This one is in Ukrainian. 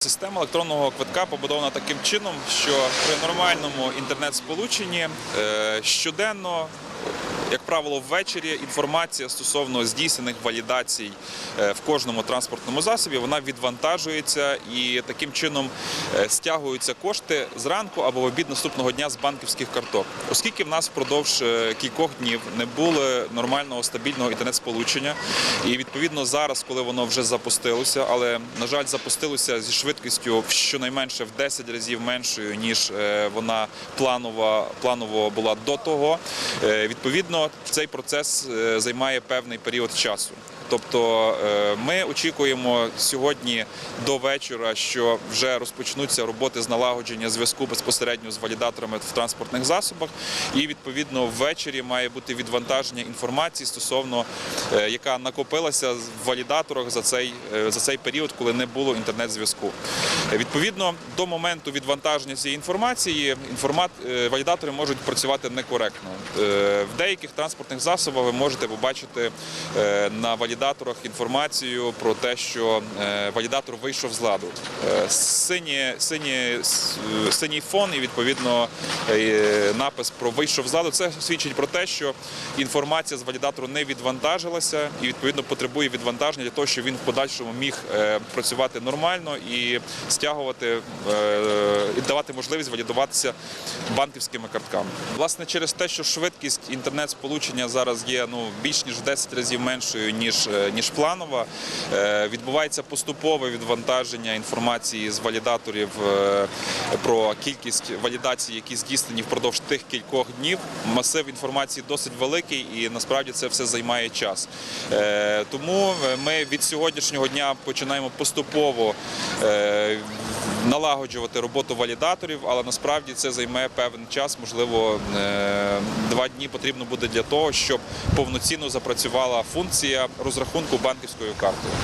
Система електронного квитка побудована таким чином, що при нормальному інтернет-сполученні е, щоденно, як правило, ввечері інформація стосовно здійснених валідацій е, в кожному транспортному засобі вона відвантажується і таким чином е, стягуються кошти зранку або в обід наступного дня з банківських карток. Оскільки в нас впродовж е, кількох днів не було нормального стабільного інтернет-сполучення, і відповідно зараз, коли воно вже запустилося, але на жаль, запустилося зі швидкістю щонайменше в 10 разів меншою ніж вона планова планово була до того. Е, Відповідно, цей процес е, займає певний період часу. Тобто е, ми очікуємо сьогодні до вечора, що вже розпочнуться роботи з налагодження зв'язку безпосередньо з валідаторами в транспортних засобах, і відповідно ввечері має бути відвантаження інформації стосовно е, яка накопилася в валідаторах за цей за цей період, коли не було інтернет-зв'язку. Відповідно до моменту відвантаження цієї інформації, інформат валідатори можуть працювати некоректно. В деяких транспортних засобах ви можете побачити е, на валідаторах інформацію про те, що е, валідатор вийшов з ладу. Е, Сині, сині, синій фон і відповідно напис про вийшов з ладу. Це свідчить про те, що інформація з валідатору не відвантажилася і відповідно потребує відвантаження для того, щоб він в подальшому міг працювати нормально і стягувати і давати можливість валідуватися банківськими картками. Власне, через те, що швидкість інтернет-сполучення зараз є ну більш ніж в 10 разів меншою ніж е, ніж планова, е, відбувається поступове відвантаження інформації з валідаторів е, про кількість валідацій, які здійснені впродовж тих кількох днів. Масив інформації досить великий, і насправді це все займає час. Тому ми від сьогоднішнього дня починаємо поступово. Налагоджувати роботу валідаторів, але насправді це займе певний час, можливо, два дні потрібно буде для того, щоб повноцінно запрацювала функція розрахунку банківською картою.